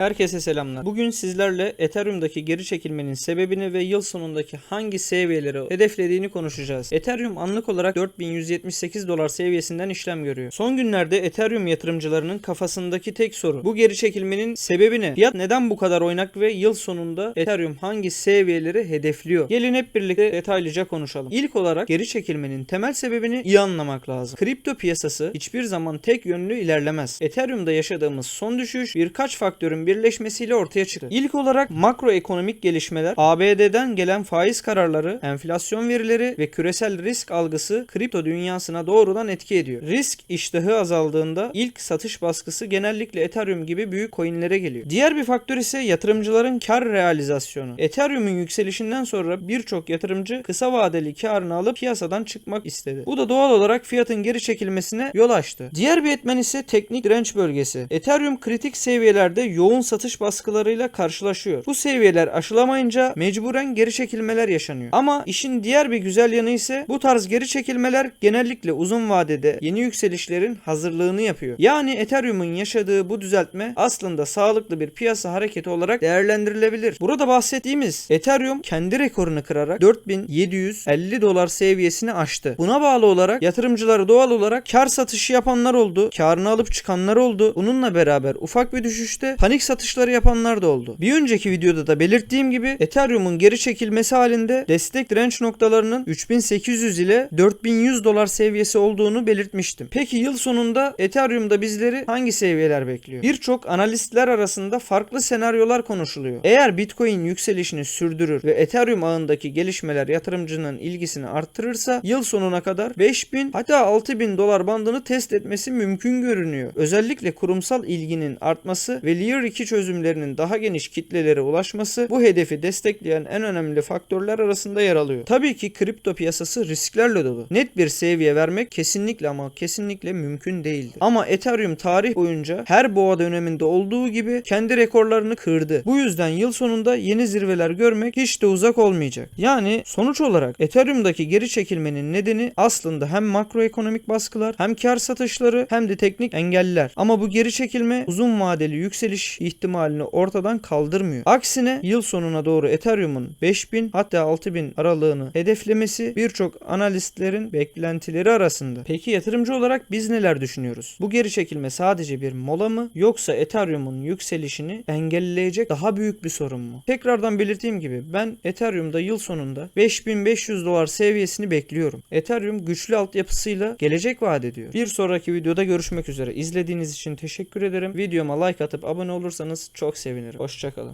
Herkese selamlar. Bugün sizlerle Ethereum'daki geri çekilmenin sebebini ve yıl sonundaki hangi seviyeleri hedeflediğini konuşacağız. Ethereum anlık olarak 4178 dolar seviyesinden işlem görüyor. Son günlerde Ethereum yatırımcılarının kafasındaki tek soru bu geri çekilmenin sebebi ne? Fiyat neden bu kadar oynak ve yıl sonunda Ethereum hangi seviyeleri hedefliyor? Gelin hep birlikte detaylıca konuşalım. İlk olarak geri çekilmenin temel sebebini iyi anlamak lazım. Kripto piyasası hiçbir zaman tek yönlü ilerlemez. Ethereum'da yaşadığımız son düşüş birkaç faktörün birleşmesiyle ortaya çıktı. İlk olarak makroekonomik gelişmeler, ABD'den gelen faiz kararları, enflasyon verileri ve küresel risk algısı kripto dünyasına doğrudan etki ediyor. Risk iştahı azaldığında ilk satış baskısı genellikle Ethereum gibi büyük coinlere geliyor. Diğer bir faktör ise yatırımcıların kar realizasyonu. Ethereum'un yükselişinden sonra birçok yatırımcı kısa vadeli karını alıp piyasadan çıkmak istedi. Bu da doğal olarak fiyatın geri çekilmesine yol açtı. Diğer bir etmen ise teknik direnç bölgesi. Ethereum kritik seviyelerde yoğun satış baskılarıyla karşılaşıyor. Bu seviyeler aşılamayınca mecburen geri çekilmeler yaşanıyor. Ama işin diğer bir güzel yanı ise bu tarz geri çekilmeler genellikle uzun vadede yeni yükselişlerin hazırlığını yapıyor. Yani Ethereum'un yaşadığı bu düzeltme aslında sağlıklı bir piyasa hareketi olarak değerlendirilebilir. Burada bahsettiğimiz Ethereum kendi rekorunu kırarak 4750 dolar seviyesini aştı. Buna bağlı olarak yatırımcıları doğal olarak kar satışı yapanlar oldu. Karını alıp çıkanlar oldu. Bununla beraber ufak bir düşüşte panik satışları yapanlar da oldu. Bir önceki videoda da belirttiğim gibi Ethereum'un geri çekilmesi halinde destek direnç noktalarının 3800 ile 4100 dolar seviyesi olduğunu belirtmiştim. Peki yıl sonunda Ethereum'da bizleri hangi seviyeler bekliyor? Birçok analistler arasında farklı senaryolar konuşuluyor. Eğer Bitcoin yükselişini sürdürür ve Ethereum ağındaki gelişmeler yatırımcının ilgisini arttırırsa yıl sonuna kadar 5000 hatta 6000 dolar bandını test etmesi mümkün görünüyor. Özellikle kurumsal ilginin artması ve Layer 2 çözümlerinin daha geniş kitlelere ulaşması bu hedefi destekleyen en önemli faktörler arasında yer alıyor. Tabii ki kripto piyasası risklerle dolu. Net bir seviye vermek kesinlikle ama kesinlikle mümkün değildi. Ama Ethereum tarih boyunca her boğa döneminde olduğu gibi kendi rekorlarını kırdı. Bu yüzden yıl sonunda yeni zirveler görmek hiç de uzak olmayacak. Yani sonuç olarak Ethereum'daki geri çekilmenin nedeni aslında hem makroekonomik baskılar hem kar satışları hem de teknik engeller. Ama bu geri çekilme uzun vadeli yükseliş ihtimalini ortadan kaldırmıyor. Aksine yıl sonuna doğru Ethereum'un 5000 hatta 6000 aralığını hedeflemesi birçok analistlerin beklentileri arasında. Peki yatırımcı olarak biz neler düşünüyoruz? Bu geri çekilme sadece bir mola mı yoksa Ethereum'un yükselişini engelleyecek daha büyük bir sorun mu? Tekrardan belirttiğim gibi ben Ethereum'da yıl sonunda 5500 dolar seviyesini bekliyorum. Ethereum güçlü altyapısıyla gelecek vaat ediyor. Bir sonraki videoda görüşmek üzere. İzlediğiniz için teşekkür ederim. Videoma like atıp abone olursanız çok sevinirim. Hoşçakalın.